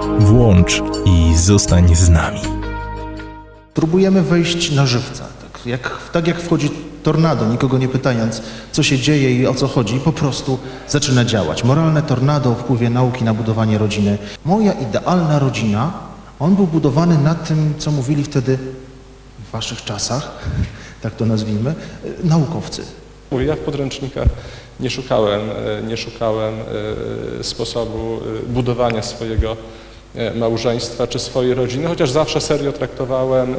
Włącz i zostań z nami. Próbujemy wejść na żywca, tak jak, tak jak wchodzi tornado, nikogo nie pytając, co się dzieje i o co chodzi, po prostu zaczyna działać. Moralne tornado o wpływie nauki na budowanie rodziny. Moja idealna rodzina, on był budowany na tym, co mówili wtedy w waszych czasach, tak to nazwijmy, naukowcy. Mówię, Ja w podręcznikach nie szukałem, e, nie szukałem e, sposobu e, budowania swojego małżeństwa czy swojej rodziny, chociaż zawsze serio traktowałem e,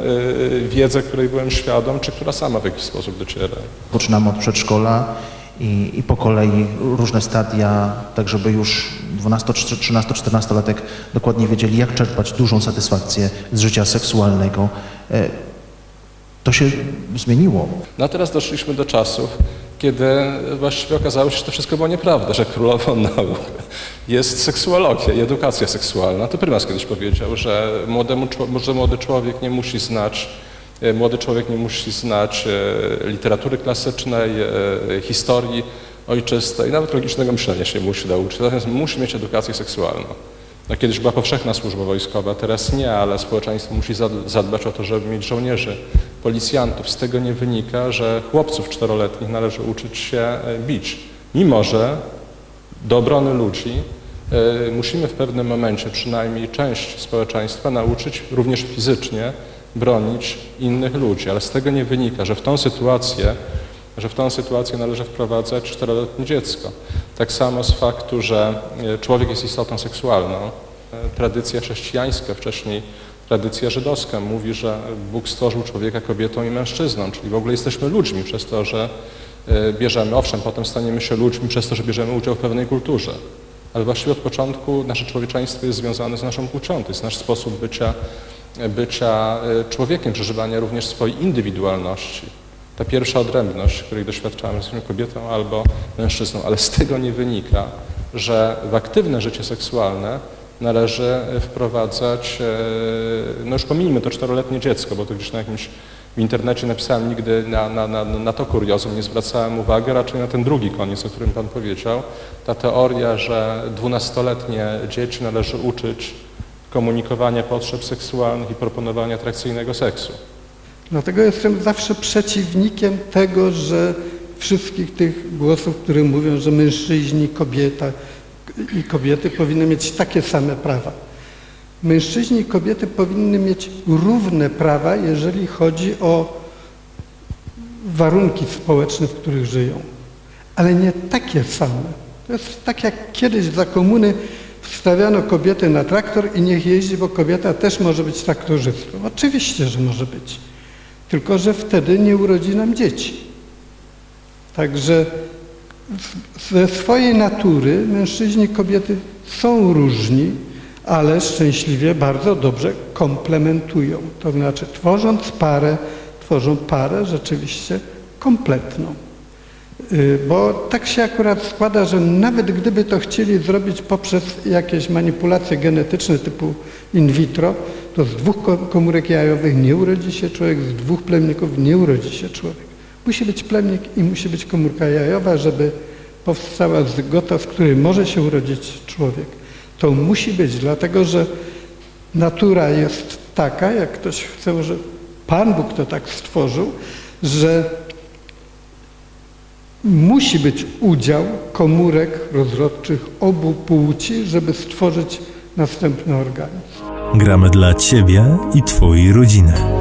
wiedzę, której byłem świadom, czy która sama w jakiś sposób dociera. Poczynamy od przedszkola i, i po kolei różne stadia, tak żeby już 12, 13, 14-latek dokładnie wiedzieli, jak czerpać dużą satysfakcję z życia seksualnego. E, To się zmieniło. No a teraz doszliśmy do czasów, kiedy właściwie okazało się, że to wszystko było nieprawda, że królową nauk jest seksuologia i edukacja seksualna. To prymas kiedyś powiedział, że, młodemu, że młody człowiek nie musi znać e, Młody człowiek nie musi znać e, literatury klasycznej, e, historii ojczystej, nawet logicznego myślenia się musi nauczyć, natomiast musi mieć edukację seksualną. No, kiedyś była powszechna służba wojskowa, teraz nie, ale społeczeństwo musi zad- zadbać o to, żeby mieć żołnierzy, policjantów. Z tego nie wynika, że chłopców czteroletnich należy uczyć się e, bić. Mimo, że do obrony ludzi e, musimy w pewnym momencie przynajmniej część społeczeństwa nauczyć również fizycznie bronić innych ludzi, ale z tego nie wynika, że w tą sytuację, że w tą sytuację należy wprowadzać czteroletnie dziecko. Tak samo z faktu, że e, człowiek jest istotą seksualną. Tradycja chrześcijańska, wcześniej tradycja żydowska mówi, że Bóg stworzył człowieka kobietą i mężczyzną, czyli w ogóle jesteśmy ludźmi przez to, że e, bierzemy, owszem, potem staniemy się ludźmi przez to, że bierzemy udział w pewnej kulturze, ale właściwie od początku nasze człowieczeństwo jest związane z naszą płcią, to jest nasz sposób bycia, bycia e, człowiekiem, przeżywania również swojej indywidualności. Ta pierwsza odrębność, której doświadczamy, jesteśmy kobietą albo mężczyzną, ale z tego nie wynika, że w aktywne życie seksualne należy wprowadzać, e, no już pomijmy to czteroletnie dziecko, bo to gdzieś na jakimś w internecie napisałem nigdy na, na, na, na to kuriozum, nie zwracałem uwagi, raczej na ten drugi koniec, o którym Pan powiedział. Ta teoria, że dwunastoletnie dzieci należy uczyć komunikowania potrzeb seksualnych i proponowania atrakcyjnego seksu. Dlatego jestem zawsze przeciwnikiem tego, że wszystkich tych głosów, które mówią, że mężczyźni kobieta i kobiety powinny mieć takie same prawa. Mężczyźni i kobiety powinny mieć równe prawa, jeżeli chodzi o warunki społeczne, w których żyją, ale nie takie same. To jest tak jak kiedyś za komuny wstawiano kobiety na traktor i niech jeździ, bo kobieta też może być traktorzystką. Oczywiście, że może być. Tylko, że wtedy nie urodzi nam dzieci. Także ze swojej natury mężczyźni i kobiety są różni, ale szczęśliwie bardzo dobrze komplementują. To znaczy, tworząc parę, tworzą parę rzeczywiście kompletną. Y, Bo tak się akurat składa, że nawet gdyby to chcieli zrobić poprzez jakieś manipulacje genetyczne typu in vitro, to z dwóch ko- komórek jajowych nie urodzi się człowiek, z dwóch plemników nie urodzi się człowiek. Musi być plemnik i musi być komórka jajowa, żeby powstała zygota, z której może się urodzić człowiek. To musi być, dlatego że natura jest taka, jak ktoś chce, że Pan Bóg to tak stworzył, że musi być udział komórek rozrodczych obu płci, żeby stworzyć następny organizm. Gramy dla Ciebie i Twojej rodziny.